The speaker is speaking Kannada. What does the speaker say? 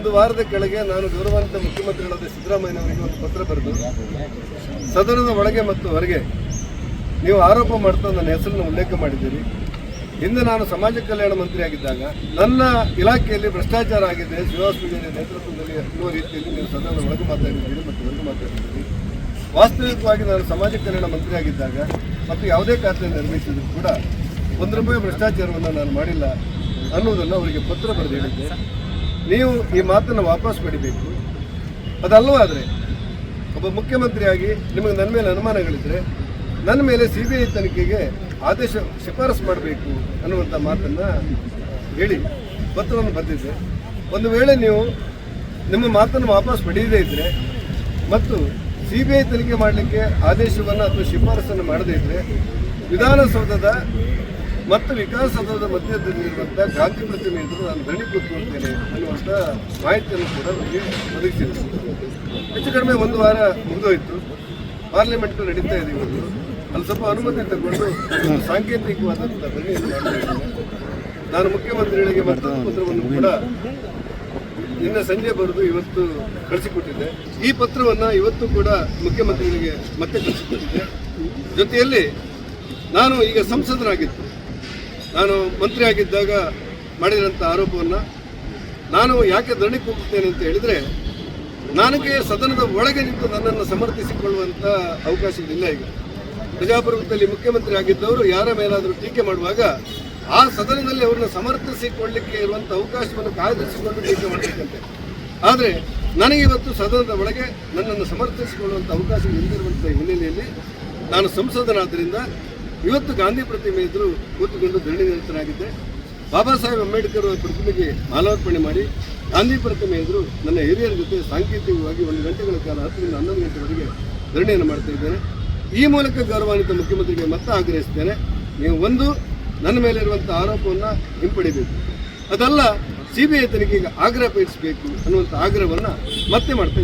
ಒಂದು ವಾರದ ಕೆಳಗೆ ನಾನು ಗೌರವಾನ್ವಿತ ಮುಖ್ಯಮಂತ್ರಿಗಳಾದ ಸಿದ್ದರಾಮಯ್ಯನವರಿಗೆ ಒಂದು ಪತ್ರ ಬರೆದು, ಸದನದ ಒಳಗೆ ಮತ್ತು ಹೊರಗೆ ನೀವು ಆರೋಪ ಮಾಡ್ತಾ ನನ್ನ ಹೆಸರನ್ನು ಉಲ್ಲೇಖ ಮಾಡಿದ್ದೀರಿ. ಹಿಂದೆ ನಾನು ಸಮಾಜ ಕಲ್ಯಾಣ ಮಂತ್ರಿಯಾಗಿದ್ದಾಗ ನನ್ನ ಇಲಾಖೆಯಲ್ಲಿ ಭ್ರಷ್ಟಾಚಾರ ಆಗಿದೆ ಶ್ರೀನಿವಾಸ ನೇತೃತ್ವದಲ್ಲಿ ಅನ್ನುವ ರೀತಿಯಲ್ಲಿ ನೀವು ಸದನದ ಒಳಗೆ ಮಾತಾಡಿದ್ದೀರಿ ಮತ್ತು ಹೊರಗೆ ಮಾತಾಡಿದ್ದೀರಿ. ವಾಸ್ತವಿಕವಾಗಿ ನಾನು ಸಮಾಜ ಕಲ್ಯಾಣ ಮಂತ್ರಿಯಾಗಿದ್ದಾಗ ಮತ್ತು ಯಾವುದೇ ಖಾತೆ ನಿರ್ಮಿಸಿದ್ರು ಕೂಡ ಒಂದು ರೂಪಾಯಿ ಭ್ರಷ್ಟಾಚಾರವನ್ನು ನಾನು ಮಾಡಿಲ್ಲ ಅನ್ನೋದನ್ನು ಅವರಿಗೆ ಪತ್ರ ಬರೆದು ಹೇಳಿದ್ದೆ. ನೀವು ಈ ಮಾತನ್ನು ವಾಪಸ್ ಪಡಿಬೇಕು. ಅದಲ್ಲವಾದರೆ ಒಬ್ಬ ಮುಖ್ಯಮಂತ್ರಿಯಾಗಿ ನಿಮಗೆ ನನ್ನ ಮೇಲೆ ಅನುಮಾನಗಳಿದ್ರೆ, ನನ್ನ ಮೇಲೆ ಸಿ ಬಿ ಐ ತನಿಖೆಗೆ ಆದೇಶ ಶಿಫಾರಸು ಮಾಡಬೇಕು ಅನ್ನುವಂಥ ಮಾತನ್ನು ಹೇಳಿ ಪತ್ರವನ್ನು ಬರೆದಿದ್ದೆ. ಒಂದು ವೇಳೆ ನೀವು ನಿಮ್ಮ ಮಾತನ್ನು ವಾಪಸ್ ಪಡೆಯದೇ ಇದ್ದರೆ ಮತ್ತು ಸಿ ಬಿ ಐ ತನಿಖೆ ಮಾಡಲಿಕ್ಕೆ ಆದೇಶವನ್ನು ಅಥವಾ ಶಿಫಾರಸನ್ನು ಮಾಡದೇ ಇದ್ದರೆ ವಿಧಾನಸೌಧದ ಮತ್ತು ವಿಕಾಸಸೌಧದ ಮಧ್ಯದಲ್ಲಿರುವಂಥ ಗಾಂಧಿ ಪ್ರತಿಮೆ ಎದುರು ನಾನು ದಣಿ ಕೂತ್ಕೊಳ್ತೇನೆ ಅನ್ನುವಂಥ ಮಾಹಿತಿಯನ್ನು ಕೂಡ ನಮಗೆ ಒದಗಿಸಿದೆ. ಹೆಚ್ಚು ಕಡಿಮೆ ಒಂದು ವಾರ ಮುಗಿದೋಯ್ತು. ಪಾರ್ಲಿಮೆಂಟ್ ನಡೀತಾ ಇದೆ ಇವತ್ತು ಅಲ್ಲಿ ಸ್ವಲ್ಪ ಅನುಮತಿ ತಗೊಂಡು ಸಾಂಕೇತಿಕವಾದಂಥ ಧ್ವನಿಯನ್ನು ನಾನು ಮುಖ್ಯಮಂತ್ರಿಗಳಿಗೆ ಮತ್ತೊಂದು ಪತ್ರವನ್ನು ಕೂಡ ನಿನ್ನೆ ಸಂಜೆ ಬರೆದು ಇವತ್ತು ಕಳಿಸಿಕೊಟ್ಟಿದ್ದೆ. ಈ ಪತ್ರವನ್ನು ಇವತ್ತು ಕೂಡ ಮುಖ್ಯಮಂತ್ರಿಗಳಿಗೆ ಮತ್ತೆ ಕಳಿಸಿಕೊಟ್ಟಿದ್ದೆ. ಜೊತೆಯಲ್ಲಿ ನಾನು ಈಗ ಸಂಸದನಾಗಿದ್ದು ನಾನು ಮಂತ್ರಿ ಆಗಿದ್ದಾಗ ಮಾಡಿದಂಥ ಆರೋಪವನ್ನು ನಾನು ಯಾಕೆ ದಣಿ ಕೂಗುತ್ತೇನೆ ಅಂತ ಹೇಳಿದರೆ, ನನಗೆ ಸದನದ ಒಳಗೆ ನಿಂತು ನನ್ನನ್ನು ಸಮರ್ಥಿಸಿಕೊಳ್ಳುವಂಥ ಅವಕಾಶಗಳಿಲ್ಲ ಈಗ. ಪ್ರಜಾಪ್ರಭುತ್ವದಲ್ಲಿ ಮುಖ್ಯಮಂತ್ರಿ ಆಗಿದ್ದವರು ಯಾರ ಮೇಲಾದರೂ ಟೀಕೆ ಮಾಡುವಾಗ ಆ ಸದನದಲ್ಲಿ ಅವ್ರನ್ನ ಸಮರ್ಥಿಸಿಕೊಳ್ಳಲಿಕ್ಕೆ ಇರುವಂಥ ಅವಕಾಶವನ್ನು ಕಾಯ್ದಿರಿಸಿಕೊಂಡು ಟೀಕೆ ಮಾಡಬೇಕಂತೆ. ಆದರೆ ನನಗೆ ಇವತ್ತು ಸದನದ ಒಳಗೆ ನನ್ನನ್ನು ಸಮರ್ಥಿಸಿಕೊಳ್ಳುವಂಥ ಅವಕಾಶ ಇಲ್ಲದಿರುವಂಥ ಹಿನ್ನೆಲೆಯಲ್ಲಿ ನಾನು ಸಂಸದನಾದ್ದರಿಂದ ಇವತ್ತು ಗಾಂಧಿ ಪ್ರತಿಮೆ ಎದುರು ಕೂತುಕೊಂಡು ಧರಣಿ ನಿರತರಾಗಿದ್ದೆ ಬಾಬಾ ಸಾಹೇಬ್ ಅಂಬೇಡ್ಕರ್ ಅವರ ಪ್ರತಿಮೆಗೆ ಮಾಲಾರ್ಪಣೆ ಮಾಡಿ ಗಾಂಧಿ ಪ್ರತಿಮೆ ಎದುರು ನನ್ನ ಹಿರಿಯರ ಜೊತೆ ಸಾಂಕೇತಿಕವಾಗಿ ಒಂದು ಗಂಟೆಗಳ ಕಾಲ, ಹತ್ತರಿಂದ ಹನ್ನೊಂದು ಗಂಟೆವರೆಗೆ ಧರಣಿಯನ್ನು ಮಾಡ್ತಾ ಇದ್ದೇನೆ. ಈ ಮೂಲಕ ಗೌರವಾನ್ವಿತ ಮುಖ್ಯಮಂತ್ರಿಗೆ ಮತ್ತೆ ಆಗ್ರಹಿಸ್ತೇನೆ ನೀವು ಒಂದು, ನನ್ನ ಮೇಲೆ ಇರುವಂಥ ಆರೋಪವನ್ನು ಹಿಂಪಡಿಬೇಕು. ಅದಲ್ಲ ಸಿ ಬಿ ಐ ತನಿಖೆಗೆ ಆಗ್ರಹ ಪಡಿಸಬೇಕು ಅನ್ನುವಂಥ ಆಗ್ರಹವನ್ನು ಮತ್ತೆ ಮಾಡ್ತಾ